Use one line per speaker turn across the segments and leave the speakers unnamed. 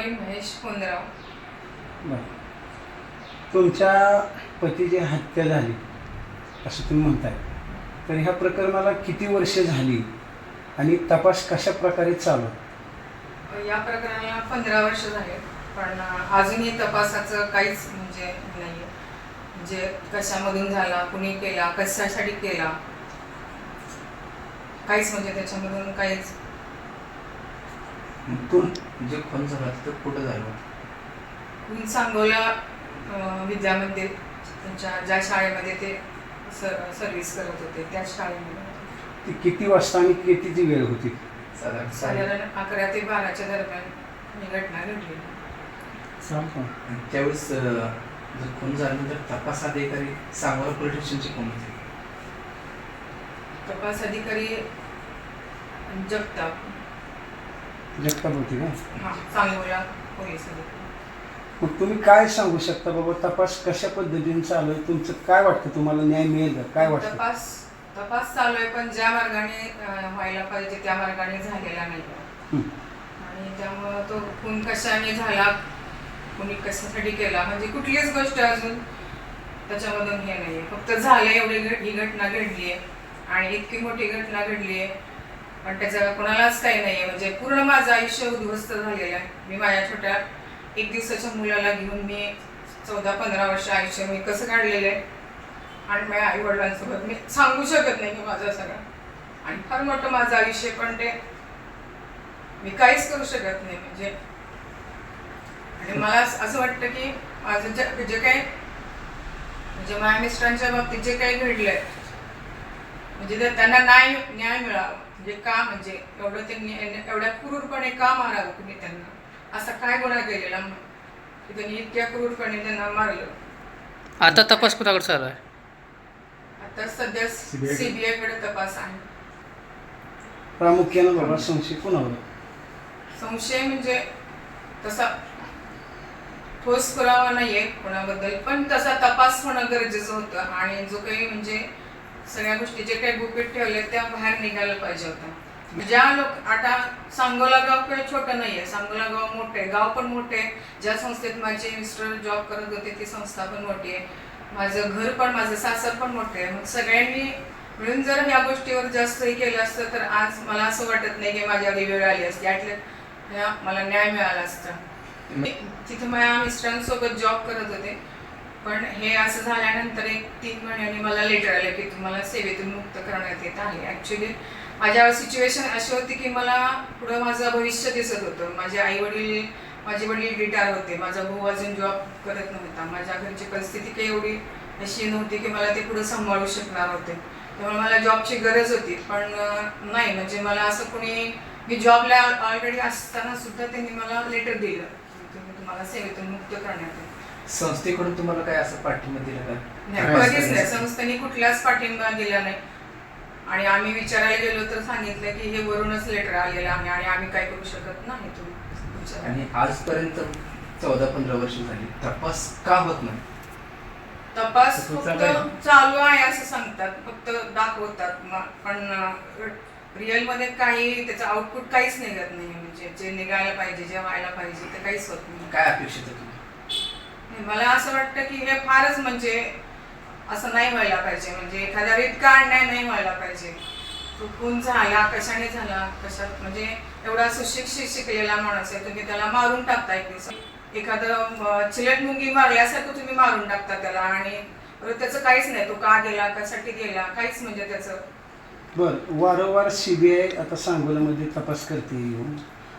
रुपाली महेश कोंडराव
बरं. तुमच्या पतीची हत्या झाली असं तुम्ही म्हणताय. तर ह्या प्रकरणाला किती वर्ष झाली आणि तपास कशा प्रकारे चालू? आहे?
या प्रकरणाला पंधरा वर्ष झाले पण अजूनही तपासाचं काहीच म्हणजे नाही म्हणजे कशामधून झाला कुणी केला कशासाठी केला काहीच म्हणजे त्याच्यामधून काहीच
तुम
जे खून झाला ते कुठं झालं?
कुणी सांगोला अं, विद्यामंदिर त्यांच्या ज्या शाळेमध्ये ते स- सर्व्हिस करत होते त्या शाळेमध्ये.
ती किती वाजता आणि कितीची वेळ होती?
साधारण
साधारण अकरा ते बाराच्या दरम्यान ही घटना घडली.
सांगतो
आणि त्यावेळेस अं, जर खून झाल्यानंतर तपास अधिकारी सांगोला पोलीस स्टेशनचे कोण होते?
तपास अधिकारी जगताप.
जगताप होती का
हा सांगोला पोलीस अधिकारी
मग तुम्ही काय सांगू शकता बाबा? तपास कशा पद्धतीने चालू आहे? तुमचं काय वाटतं? तुम्हाला न्याय मिळेल का? काय वाटतं?
तपास तपास चालू आहे पण ज्या मार्गाने अं, व्हायला पाहिजे त्या मार्गाने झालेला नाही
हं.
आणि त्यामुळं तो खून कशाने झाला कुणी कशासाठी केला म्हणजे कुठलीच गोष्ट अजून त्याच्यामधून हे नाहीये. फक्त झालं एवढी घट- ही घटना घडली आहे आणि इतकी मोठी घटना घडली आहे पण त्याचं कोणालाच काही नाहीये. म्हणजे पूर्ण माझं आयुष्य उद्ध्वस्त झालेलं आहे. मी माझ्या छोट्या एक दिवसाच्या मुलाला घेऊन मी चौदा पंधरा वर्ष आयुष्य मी कसं काढलेलं आहे. आणि माझ्या आई वडिलांसोबत मी सांगू शकत नाही की माझं सगळं. आणि फार मोठं माझं आयुष्य पण ते मी काहीच करू शकत नाही. म्हणजे आणि मला असं वाटतं की माझं जे जे काही म्हणजे माझ्या मिस्टरांच्या बाबतीत जे काही घडलंय म्हणजे त्यांना न्याय न्याय मिळावा म्हणजे का म्हणजे एवढं त्यांनी एवढ्या क्रूरपणे का मारावं कुणी त्यांना? असा काय गुन्हा केलेला की त्यांनी इतक्या क्रूरपणे त्यांना मारलं?
आता तपास कुणाकडे चालू आहे?
आता सध्या सीबीआयकडे तपास आहे.
प्रामुख्यानं बाबा संशय कोणावर?
संशय म्हणजे तसा ठोस पुरावा नाहीये कोणाबद्दल पण तसा तपास होणं गरजेचं होतं. आणि जो काही म्हणजे सगळ्या गोष्टी जे काही गुपित ठेवले त्या बाहेर निघायला पाहिजे होत्या ज्या लोक आता सांगोला गाव काही छोटं नाहीये. सांगोला गाव मोठे गाव पण मोठे. ज्या संस्थेत माझे मिस्टर जॉब करत होते ती संस्था पण मोठी आहे. माझं घर पण माझं सासर पण मोठे आहे. मग सगळ्यांनी मिळून जर ह्या गोष्टीवर जास्त हे केलं असतं तर आज मला असं वाटत नाही की माझ्यावर ही वेळ आली असती. ॲटलीस्ट ह्या मला न्याय मिळाला असता. तिथे माझ्या मिस्टरांसोबत जॉब करत होते. पण हे असं झाल्यानंतर एक तीन महिन्यांनी मला लेटर आलं की तुम्हाला सेवेतून मुक्त करण्यात येत आहे. ॲक्च्युली माझ्या सिच्युएशन अशी होती की मला पुढं माझं भविष्य दिसत होतं. माझे आई वडील माझे वडील रिटायर होते. माझा भाऊ अजून जॉब करत नव्हता. माझ्या घरची परिस्थिती काही एवढी अशी नव्हती की मला ते पुढं सांभाळू शकणार होते. त्यामुळे मला जॉबची गरज होती. पण नाही. म्हणजे मला असं कोणी मी जॉबला ऑलरेडी असताना सुद्धा त्यांनी मला लेटर दिलं. तुम्ही तुम्हाला सेवेतून मुक्त करण्यात येईल.
संस्थेकडून तुम्हाला काय असं पाठिंबा दिला का?
नाही
काय
कधीच नाही? संस्थेने कुठलाच पाठिंबा दिला नाही. आणि आम्ही विचारायला गेलो तर सांगितलं की हे वरूनच लेटर आलेलं आहे आणि आम्ही काय करू शकत नाही तुम्ही.
आणि आजपर्यंत चौदा पंधरा वर्ष झाली. तपास का होत नाही?
तपास फक्त
चालू आहे.
असं सांगतात. फक्त दाखवतात. पण रिअलमध्ये काही त्याचं आउटपुट काहीच निघत नाही. म्हणजे जे निघायला पाहिजे जे व्हायला पाहिजे ते काहीच होत नाही.
काय अपेक्षित
मला असं वाटतं की हे फारच म्हणजे असं नाही व्हायला पाहिजे. म्हणजे एखाद्या इतका अन्याय नाही व्हायला पाहिजे. तो खून झाला कशाने झाला कशात म्हणजे एवढा सुशिक्षित शिकलेला माणूस आहे तुम्ही त्याला मारून टाकता एक दिवस एखादं चिलट मुंगी मारल्यासारखं तुम्ही मारून टाकता त्याला आणि त्याचं काहीच नाही. तो का गेला कशासाठी गेला काहीच म्हणजे त्याचं.
बर वारंवार सीबीआय आता सांगोल्यामध्ये तपास करते येऊन.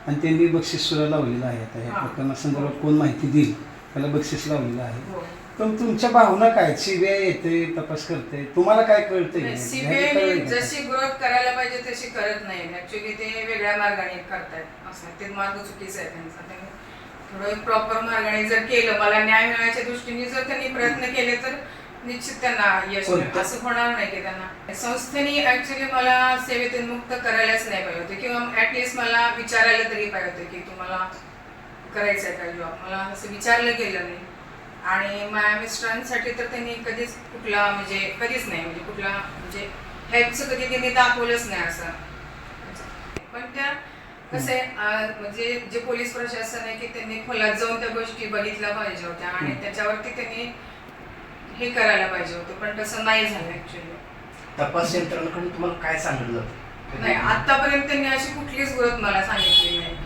आणि त्यांनी बक्षीस सुद्धा लावलेलं आहे आता या. प्रकरणासंदर्भात कोण माहिती देईल? त्याला बक्षीस लावलेलं आहे.
हो.
पण तुमच्या भावना काय? सीबीआय येते तपास करते. तुम्हाला काय कळतंय?
सीबीआय जशी ग्रोथ करायला पाहिजे तशी करत नाही. ऍक्च्युली ते वेगळ्या मार्गाने करतायत. असं ते मार्ग चुकीचा आहे त्यांचा. त्यांनी थोडं प्रॉपर मार्गाने जर केलं मला न्याय मिळण्याच्या दृष्टीने जर त्यांनी प्रयत्न केले तर निश्चित त्यांना यश? असं होणार नाही की त्यांना. संस्थेने ऍक्च्युली मला सेवेतून मुक्त करायलाच नाही पाहिजे होते. किंवा ऍटलिस्ट मला विचारायला तरी पाहिजे होते की तुम्हाला करायचं आहे का जॉब मला असं विचारलं गेलं नाही. आणि माझ्या मिस्टरांसाठी तर त्यांनी कधीच कुठला म्हणजे कधीच नाही म्हणजे कुठला म्हणजे हेल्पचं कधी त्यांनी दाखवलंच नाही असं. पण त्या कसं आहे म्हणजे जे पोलीस प्रशासन आहे की त्यांनी खोलात जाऊन त्या गोष्टी बघितल्या पाहिजे होत्या आणि. त्याच्यावरती त्यांनी हे करायला पाहिजे होतं पण तसं नाही झालं ऍक्च्युली
तपास यंत्रणाकडून तुम्हाला काय सांगितलं?
नाही आतापर्यंत त्यांनी अशी कुठलीच गोष्ट मला सांगितली नाही.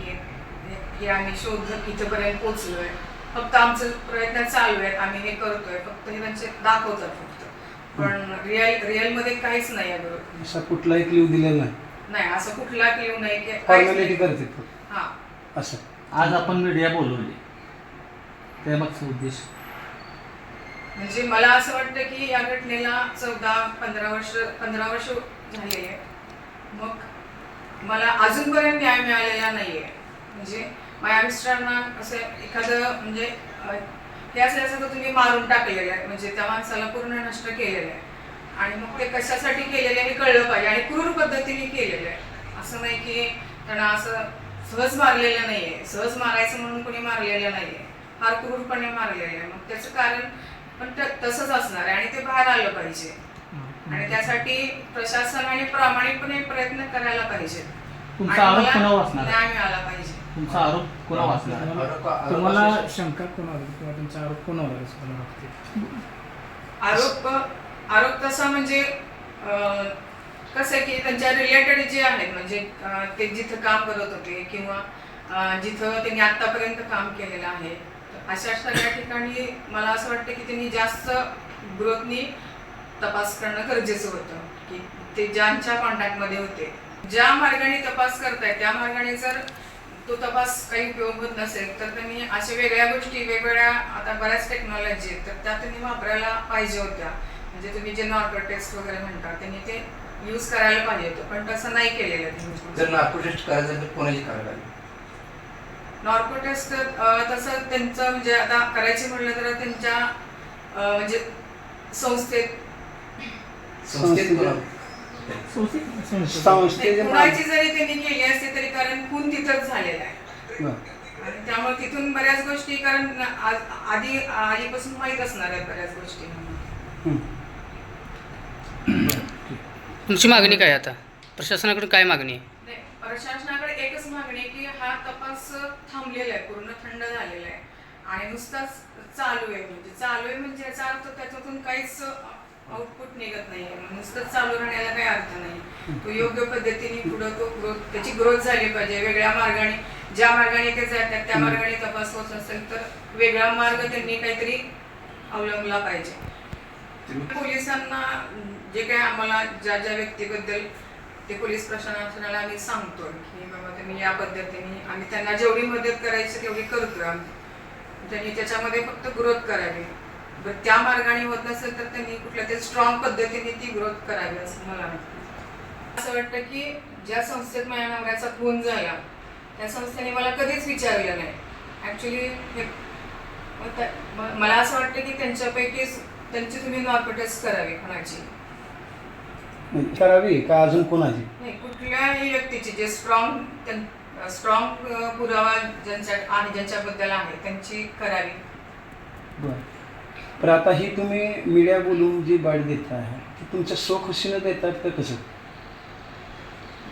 हे- आम्ही शोध इथपर्यंत पोहोचलोय फक्त आमचं प्रयत्न चालू आहेत. आम्ही हे करतोय. फक्त हे त्यांचे दाखवतात फक्त. पण रिअल रिअलमध्ये काहीच नाही आहे बरोबर.
असा कुठलाही क्ल्यू दिलेला नाही.
नाही असं कुठला क्लिव नाही की काहीच
फॉर्मॅलिटी
नाही.
करते फक्त.
हा.
असं.
आज आपण मीडिया बोलवली. त्यामागचा उद्देश?
म्हणजे मला असं वाटतं की या घटनेला चौदा पंधरा वर्ष पंधरा वर्ष झालेली आहे मग मला अजूनपर्यंत न्याय मिळालेला नाहीये. म्हणजे माझ्या मिस्टरांना असं एखादं म्हणजे हे असल्याचं तर तुम्ही मारून टाकलेलं आहे. म्हणजे त्या माणसाला पूर्ण नष्ट केलेलं आहे. आणि मग ते कशासाठी केलेलं आहे हे कळलं पाहिजे. आणि क्रूर पद्धतीने केलेलं आहे. असं नाही की त्यांना असं सहज मारलेलं नाहीये. सहज मारायचं म्हणून कोणी मारलेलं नाहीये. फार क्रूरपणे मारलेलं आहे. मग त्याचं कारण पण तसंच असणार आहे आणि ते बाहेर आलं पाहिजे. आणि त्यासाठी प्रशासनाने प्रामाणिकपणे प्रयत्न करायला पाहिजे. न्याय मिळाला पाहिजे.
तुमचा आरोप कोणावर असणार आहे?
आरोप- आरोप
तुम्हाला शंका कोणावर किंवा तुमचा आरोप कोणावर वाटते
आरोप आरोप तसा म्हणजे कसं आहे की त्यांच्या रिलेटेड जे आहेत म्हणजे ते जिथं काम करत होते किंवा जिथं त्यांनी आतापर्यंत काम केलेलं आहे अशा सगळ्या ठिकाणी मला असं वाटतं की त्यांनी जास्त ग्रोथनी तपास करणं गरजेचं होतं की ते ज्यांच्या कॉन्टॅक्टमध्ये होते ज्या मार्गाने तपास करतायत त्या मार्गाने जर तो तपास काही उपयोग होत नसेल तर त्यांनी अशा वेगळ्या गोष्टी वेगवेगळ्या आता बऱ्याच टेक्नॉलॉजी आहेत तर त्या त्यांनी वापरायला पाहिजे होत्या. म्हणजे तुम्ही जे नॉर्कर टेस्ट वगैरे म्हणता त्यांनी ते यूज करायला पाहिजे होतं पण तसं नाही केलेलं
जर
त्यांनी
नार्को टेस्ट करायचं तर कोणाची करायला
नॉर्को टेस्ट तसं त्यांचं म्हणजे आता करायचे म्हटलं तर त्यांच्या म्हणजे संस्थेत
संस्थेत
संस्थेचे
नाही, कुणाची जरी त्यांनी केली असते तरी कारण खून तिथंच झालेला आहे. आणि त्यामुळे तिथून बऱ्याच गोष्टी कारण आधी आधीपासून माहीत असणार आहेत बऱ्याच गोष्टी.
तुमची मागणी काय आता? प्रशासनाकडून काय मागणी आहे?
नाही प्रशासनाकडे एकच मागणी आहे की हा तपास थांबलेला आहे पूर्ण थंड झालेला आहे. आणि नुसताच चालू आहे म्हणजे चालू आहे म्हणजे याचा अर्थ त्याच्यातून काहीच आउटपुट निघत नाही नुसतंच चालू राहण्याला काही अर्थ नाही तो योग्य पद्धतीने पुढं तो ग्रोथ त्याची ग्रोथ झाली पाहिजे. वेगळ्या मार्गाने ज्या मार्गाने ते जातात त्या मार्गाने तपास होत नसेल तर वेगळा मार्ग त्यांनी काहीतरी अवलंबला पाहिजे. पोलिसांना जे काय आम्हाला ज्या ज्या व्यक्तीबद्दल ते पोलीस प्रशासनाला आम्ही सांगतो की बाबा तुम्ही या पद्धतीने आम्ही त्यांना जेवढी मदत करायची तेवढी करतोय आम्ही. त्यांनी त्याच्यामध्ये फक्त ग्रोथ करावी. त्या मार्गाने होत नसेल तर त्यांनी कुठल्या तरी स्ट्रॉंग पद्धतीने ती ग्रोथ करावी असं मला वाटतं. असं वाटतं की ज्या संस्थेत माझ्या नवऱ्याचा खून झाला त्या संस्थेने मला कधीच विचारलं नाही. ॲक्च्युली मला असं वाटतं की त्यांच्यापैकीच त्यांची तुम्ही नॉर्को टेस्ट करावी कोणाची.
करावी का अजून कोणाची?
नाही कुठल्याही व्यक्तीची जे स्ट्रॉंग स्ट्रॉंग पुरावा ज्यांच्या आहे ज्यांच्याबद्दल आहे त्यांची करावी.
बरं. पण आता ही तुम्ही मीडिया बोलून जी बाळ देत आहे ती तुमच्या सोखुशीनं देतात का कसं?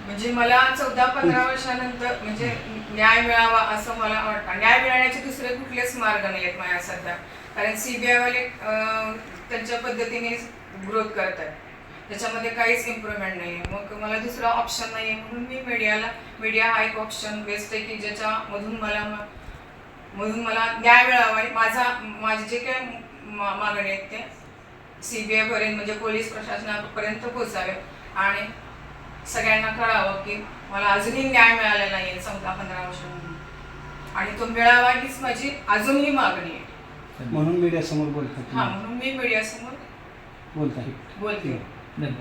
म्हणजे मला चौदा पंधरा वर्षानंतर म्हणजे न्याय मिळावा असं मला वाटतं. न्याय मिळण्याचे दुसरे कुठलेच मार्ग नाही आहेत माझ्या सध्या. कारण सीबीआय वाले त्यांच्या पद्धतीने ग्रोथ करतात त्याच्यामध्ये काहीच इम्प्रुव्हमेंट नाही आहे मग मला दुसरा ऑप्शन नाही आहे म्हणून मी मीडियाला मीडिया हा एक ऑप्शन बेस्ट आहे की ज्याच्यामधून मला मधून मला न्याय मिळावा आणि माझा माझे जे काही मा- मागणी आहेत ते सी बी आयपर्यंत म्हणजे पोलीस प्रशासनापर्यंत पोचावे आणि सगळ्यांना कळावं की मला अजूनही न्याय मिळालेला नाही आहे चौदा पंधरा वर्षांनी आणि तो मिळावा हीच माझी अजूनही मागणी आहे.
म्हणून मीडियासमोर बोलतात
हा. म्हणून मी मीडियासमोर बोलते.
धन्यवाद